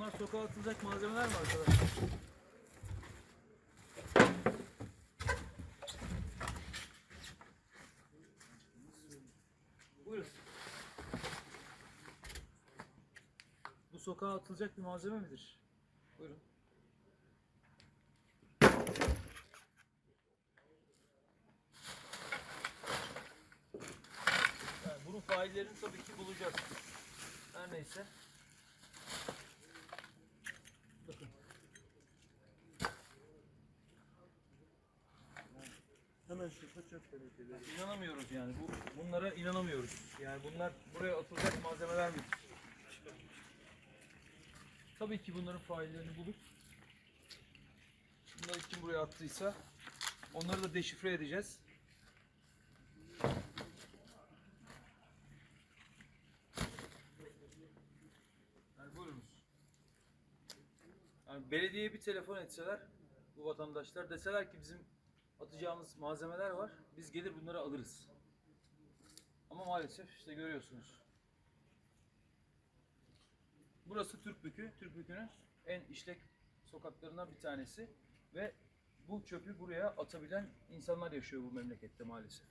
Bunlar sokağa atılacak malzemeler mi arkadaşlar? Buyurun. Bu sokağa atılacak bir malzeme midir? Buyurun. Yani bunun faillerini tabii ki bulacağız. Her neyse. İnanamıyoruz yani. Bu, bunlara inanamıyoruz. Yani bunlar buraya atılacak malzemeler mi? Tabii ki bunların faillerini bulup bunları kim buraya attıysa onları da deşifre edeceğiz. Yani buyurunuz. Yani belediyeye bir telefon etseler bu vatandaşlar deseler ki bizim atacağımız malzemeler var. Biz gelir bunları alırız. Ama maalesef işte görüyorsunuz. Burası Türkbükü. Türkbükü'nün en işlek sokaklarından bir tanesi ve bu çöpü buraya atabilen insanlar yaşıyor bu memlekette maalesef.